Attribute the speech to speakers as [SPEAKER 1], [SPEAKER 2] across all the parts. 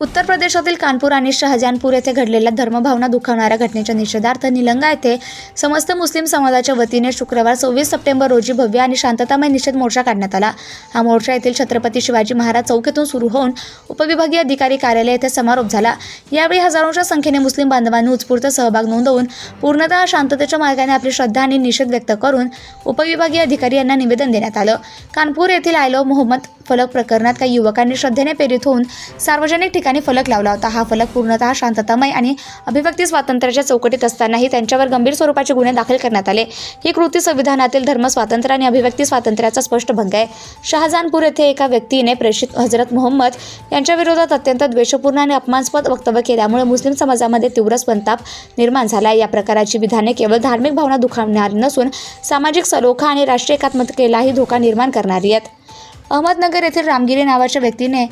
[SPEAKER 1] उत्तर प्रदेशातील कानपूर आणि शहजानपूर येथे घडलेल्या धर्मभावना दुखावणाऱ्या घटनेच्या निषेधार्थ निलंगा येथे समस्त मुस्लिम समाजाच्या वतीने शुक्रवार सव्वीस सप्टेंबर रोजी भव्य आणि शांततामय निषेध मोर्चा काढण्यात आला. हा मोर्चा येथील छत्रपती शिवाजी महाराज चौकीतून सुरू होऊन उपविभागीय अधिकारी कार्यालय येथे समारोप झाला. यावेळी हजारोंच्या संख्येने मुस्लिम बांधवांनी उत्स्फूर्त सहभाग नोंदवून पूर्णतः शांततेच्या मार्गाने आपली श्रद्धा आणि निषेध व्यक्त करून उपविभागीय अधिकारी यांना निवेदन देण्यात आलं. कानपूर येथील आयलो मोहम्मद फलक प्रकरणात काही युवकांनी श्रद्धेने प्रेरित होऊन सार्वजनिक ठिकाणी फलक लावला होता. हा फलक पूर्णतः शांततामय आणि अभिव्यक्ती स्वातंत्र्याच्या चौकटीत असतानाही त्यांच्यावर गंभीर स्वरूपाचे गुन्हे दाखल करण्यात आले. ही कृती संविधानातील धर्म स्वातंत्र्य आणि अभिव्यक्ती स्वातंत्र्याचा स्पष्ट भंग आहे. शहाजहानपूर येथे एका व्यक्तीने प्रेषित हजरत मोहम्मद यांच्या विरोधात अत्यंत द्वेषपूर्ण आणि अपमानस्पद वक्तव्य केल्यामुळे मुस्लिम समाजामध्ये तीव्र संताप निर्माण झाला. या प्रकाराची विधाने केवळ धार्मिक भावना दुखावणारी नसून सामाजिक सलोखा आणि राष्ट्रीय एकात्मतेलाही धोका निर्माण करणारी आहेत. अहमदनगर येथील रामगिरी नावाच्या व्यक्तीने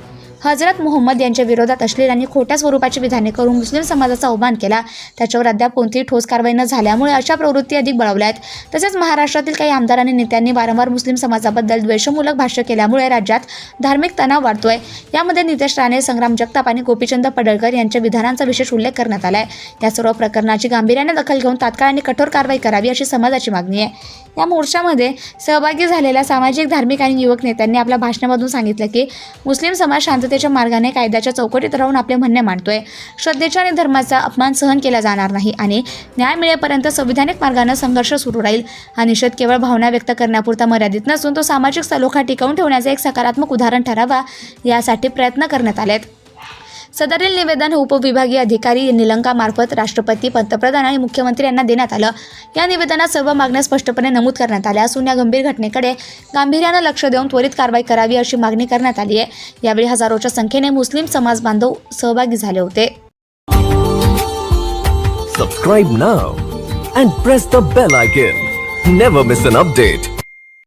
[SPEAKER 1] हजरत मोहम्मद यांच्या विरोधात अश्लील आणि खोट्या स्वरूपाची विधाने करून मुस्लिम समाजाचा अवमान केला. त्याच्यावर अद्याप कोणतीही ठोस कारवाई न झाल्यामुळे अशा प्रवृत्ती अधिक बळवल्या आहेत तसेच महाराष्ट्रातील काही आमदार आणि नेत्यांनी वारंवार मुस्लिम समाजाबद्दल द्वेषमूलक भाष्य केल्यामुळे राज्यात धार्मिक तणाव वाढतोय. यामध्ये नितेश राणे संग्राम जगताप आणि गोपीचंद पडळकर यांच्या विधानांचा विशेष उल्लेख करण्यात आला आहे या सर्व प्रकरणाची गांभीर्याने दखल घेऊन तात्काळ आणि कठोर कारवाई करावी अशी समाजाची मागणी आहे. या मोर्चामध्ये सहभागी झालेल्या सामाजिक धार्मिक आणि युवक नेत्यांनी आपल्या भाषणामधून सांगितलं की मुस्लिम समाज शांततेच्या मार्गाने कायद्याच्या चौकटीत राहून आपले म्हणणे मांडतोय. श्रद्धेच्या आणि धर्माचा अपमान सहन केला जाणार नाही आणि न्याय मिळेपर्यंत संविधानिक मार्गाने संघर्ष सुरू राहील. हा निषेध केवळ भावना व्यक्त करण्यापुरता मर्यादित नसून तो सामाजिक सलोखा टिकवून ठेवण्याचे एक सकारात्मक उदाहरण ठरावा यासाठी प्रयत्न करण्यात आलेत. सदरील निवेदन उपविभागीय अधिकारी निलंकामार्फत राष्ट्रपती पंतप्रधान आणि मुख्यमंत्री यांना देण्यात आलं. या निवेदनात सर्व मागण्या स्पष्टपणे नमूद करण्यात आल्या असून या गंभीर घटनेकडे गांभीर्यानं लक्ष देऊन त्वरित कारवाई करावी अशी मागणी करण्यात आली आहे. यावेळी हजारोच्या संख्येने मुस्लिम समाज बांधव सहभागी झाले होते.
[SPEAKER 2] Subscribe now and press the bell icon never miss an update